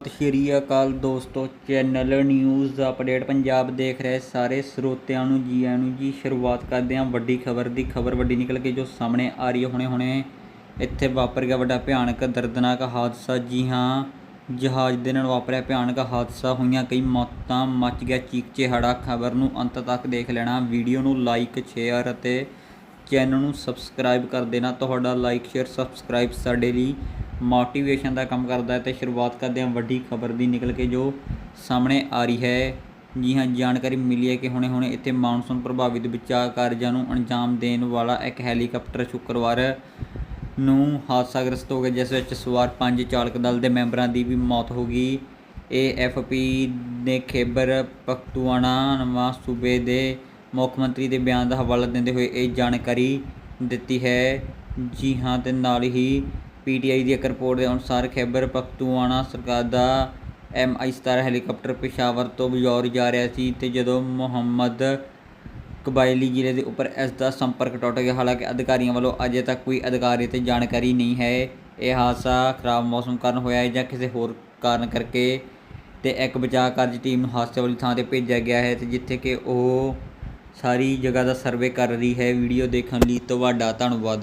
ਸਤਿ ਸ਼੍ਰੀ ਅਕਾਲ ਦੋਸਤੋ, channel news update Punjab ਦੇਖ ਰਹੇ ਸਾਰੇ ਸਰੋਤਿਆਂ ਨੂੰ ਜੀ ਆਇਆਂ ਨੂੰ ਜੀ। ਸ਼ੁਰੂਆਤ ਕਰਦੇ ਹਾਂ ਵੱਡੀ ਖਬਰ ਦੀ। ਖਬਰ ਵੱਡੀ ਨਿਕਲ ਕੇ ਜੋ ਸਾਹਮਣੇ ਆ ਰਹੀ ਹੈ ਹੁਣੇ ਹੁਣੇ। ਇੱਥੇ ਵਾਪਰ ਗਿਆ ਵੱਡਾ ਭਿਆਨਕ, ਦਰਦਨਾਕ ਹਾਦਸਾ। ਜੀ ਹਾਂ, ਜਹਾਜ਼ ਦੇ ਨਾਲ ਵਾਪਰਿਆ ਭਿਆਨਕ ਹਾਦਸਾ। ਹੋਈਆਂ ਕਈ ਮੌਤਾਂ, ਮੱਚ ਗਿਆ ਚੀਕ ਚਿਹਾੜਾ ਖਬਰ ਨੂੰ ਅੰਤ ਤੱਕ ਦੇਖ ਲੈਣਾ। ਵੀਡੀਓ ਨੂੰ ਲਾਈਕ, ਸ਼ੇਅਰ ਅਤੇ ਚੈਨਲ ਨੂੰ ਸਬਸਕ੍ਰਾਈਬ ਕਰ ਦੇਣਾ। ਤੁਹਾਡਾ ਲਾਈਕ, ਸ਼ੇਅਰ, ਸਬਸਕ੍ਰਾਈਬ ਸਾਡੇ ਲਈ ਮੋਟੀਵੇਸ਼ਨ ਦਾ ਕੰਮ ਕਰਦਾ ਹੈ ਤੇ ਸ਼ੁਰੂਆਤ ਕਰਦੇ ਹਾਂ ਵੱਡੀ ਖਬਰ ਦੀ, ਨਿਕਲ ਕੇ ਜੋ ਸਾਹਮਣੇ ਆ ਰਹੀ ਹੈ। ਜੀ ਹਾਂ, ਜਾਣਕਾਰੀ ਮਿਲੀ ਹੈ ਕਿ ਹੁਣੇ ਹੁਣੇ ਇੱਥੇ ਮਾਨਸੂਨ ਪ੍ਰਭਾਵਿਤ ਬਚਾਅ ਕਾਰਜਾਂ ਨੂੰ ਅੰਜਾਮ ਦੇਣ ਵਾਲਾ ਇੱਕ ਹੈਲੀਕਾਪਟਰ ਸ਼ੁੱਕਰਵਾਰ ਨੂੰ ਹਾਦਸਾਗ੍ਰਸਤ ਹੋ ਗਿਆ, ਜਿਸ ਵਿੱਚ ਸਵਾਰ ਪੰਜ ਚਾਲਕ ਦਲ ਦੇ ਮੈਂਬਰਾਂ ਦੀ ਵੀ ਮੌਤ ਹੋ ਗਈ। ਏਐਫਪੀ ਨੇ ਖੇਬਰ ਪਖਤੂਆਣਾ ਨਵਾਂ ਸੂਬੇ ਦੇ ਮੁੱਖ ਮੰਤਰੀ ਦੇ ਬਿਆਨ ਦਾ ਹਵਾਲਾ ਦਿੰਦੇ ਹੋਏ ਇਹ ਜਾਣਕਾਰੀ ਦਿੱਤੀ ਹੈ। ਜੀ ਹਾਂ, ਤੇ ਨਾਲ ਹੀ ਪੀਟੀਆਈ ਦੀ ਇੱਕ ਰਿਪੋਰਟ ਦੇ ਅਨੁਸਾਰ ਖੈਬਰ ਪਖਤੂਆਣਾ ਸਰਕਾਰ ਦਾ ਐਮਆਈ 17 ਹੈਲੀਕਾਪਟਰ ਪਿਸ਼ਾਵਰ ਤੋਂ ਬਜੌਰ ਜਾ ਰਿਹਾ ਸੀ ਤੇ ਜਦੋਂ ਮੁਹੰਮਦ ਕਬਾਇਲੀ ਜ਼ਿਲ੍ਹੇ ਦੇ ਉੱਪਰ ਇਸ ਦਾ ਸੰਪਰਕ ਟੁੱਟ ਗਿਆ, ਹਾਲਾਂਕਿ ਅਧਿਕਾਰੀਆਂ ਵੱਲੋਂ ਅਜੇ ਤੱਕ ਕੋਈ ਅਧਿਕਾਰੀ ਤੇ ਜਾਣਕਾਰੀ ਨਹੀਂ ਹੈ। ਇਹ ਹਾਦਸਾ ਖਰਾਬ ਮੌਸਮ ਕਾਰਨ ਹੋਇਆ ਹੈ ਜਾਂ ਕਿਸੇ ਹੋਰ ਕਾਰਨ ਕਰਕੇ ਤੇ ਇੱਕ ਬਚਾਅ ਕਾਰਜ ਟੀਮ ਨੂੰ ਹਾਦਸੇ ਵਾਲੀ ਥਾਂ ਤੇ ਭੇਜਿਆ ਗਿਆ ਹੈ ਤੇ ਜਿੱਥੇ ਕਿ ਉਹ ਸਾਰੀ ਜਗ੍ਹਾ ਦਾ ਸਰਵੇ ਕਰ ਰਹੀ ਹੈ। ਵੀਡੀਓ ਦੇਖਣ ਲਈ ਤੁਹਾਡਾ ਧੰਨਵਾਦ।